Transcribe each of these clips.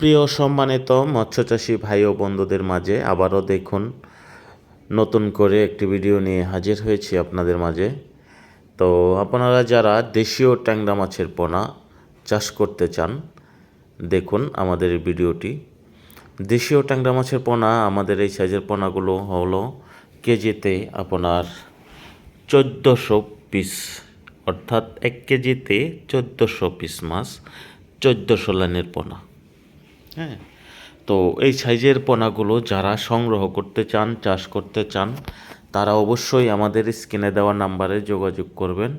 প্রিয় সম্মানিত মৎস্যচাষী ভাই ও বন্ধুদের মাঝে আবারও দেখুন, নতুন করে একটি ভিডিও নিয়ে হাজির হয়েছি আপনাদের মাঝে। তো আপনারা যারা দেশীয় ট্যাংরা মাছের পোনা চাষ করতে চান, দেখুন আমাদের ভিডিওটি। দেশীয় ট্যাংরা মাছের পোনা, আমাদের এই সাইজের পোনাগুলো হলো কেজিতে আপনার চোদ্দোশো পিস, অর্থাৎ এক কেজিতে চোদ্দোশো পিস মাছ, চোদ্দোশো লাইনের পোনা। হ্যাঁ। তো এই সাইজের পোনাগুলো যারা সংগ্রহ করতে চান, চাষ করতে চান, তারা অবশ্যই আমাদের স্ক্রিনে দেওয়া নাম্বারে যোগাযোগ করবেন।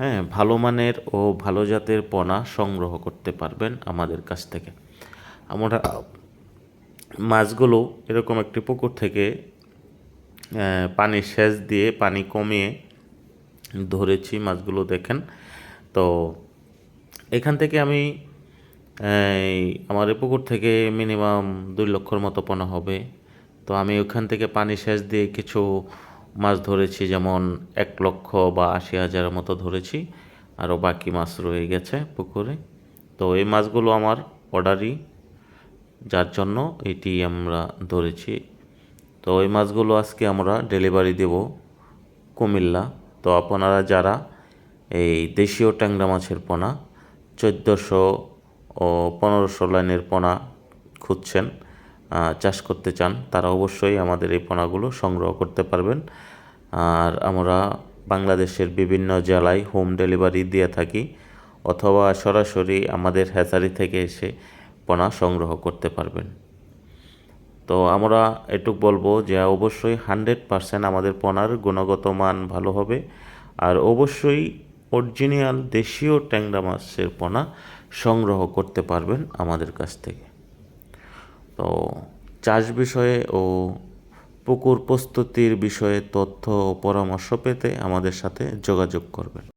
হ্যাঁ ভালো মানের ও ভালো জাতের পোনা সংগ্রহ করতে পারবেন আমাদের কাছ থেকে। আমরা মাছগুলো এরকম একটি পুকুর থেকে পানি সেচ দিয়ে পানি কমিয়ে ধরেছি মাছগুলো দেখেন। তো এখান থেকে আমি আমার এই পুকুর থেকে মিনিমাম দুই লক্ষর মতো পোনা হবে। তো আমি ওখান থেকে পানি সেচ দিয়ে কিছু মাছ ধরেছি, যেমন এক লক্ষ বা আশি হাজারের মতো ধরেছি, আরও বাকি মাছ রয়ে গেছে পুকুরে। তো এই মাছগুলো আমার অর্ডারই যার জন্য এটি আমরা ধরেছি। তো এই মাছগুলো আজকে আমরা ডেলিভারি দেব কুমিল্লা। তো আপনারা যারা এই দেশীয় ট্যাংরা মাছের পোনা, চোদ্দোশো ও পনেরোশো লাইনের পোনা খুঁজছেন চাষ করতে চান, তারা অবশ্যই আমাদের এই পোনাগুলো সংগ্রহ করতে পারবেন। আর আমরা বাংলাদেশের বিভিন্ন জেলায় হোম ডেলিভারি দিয়ে থাকি, অথবা সরাসরি আমাদের হ্যাচারি থেকে এসে পোনা সংগ্রহ করতে পারবেন। তো আমরা এটুক বলব যে, অবশ্যই হান্ড্রেড পারসেন্ট আমাদের পোনার গুণগত মান ভালো হবে। আর অবশ্যই অরিজিনাল দেশীয় ট্যাংরা মাছের পোনা সংগ্রহ করতে পারবেন আমাদের কাছ থেকে। তো চাষ বিষয়ে ও পুকুর প্রস্তুতির বিষয়ে তথ্য ও পরামর্শ পেতে আমাদের সাথে যোগাযোগ করবেন।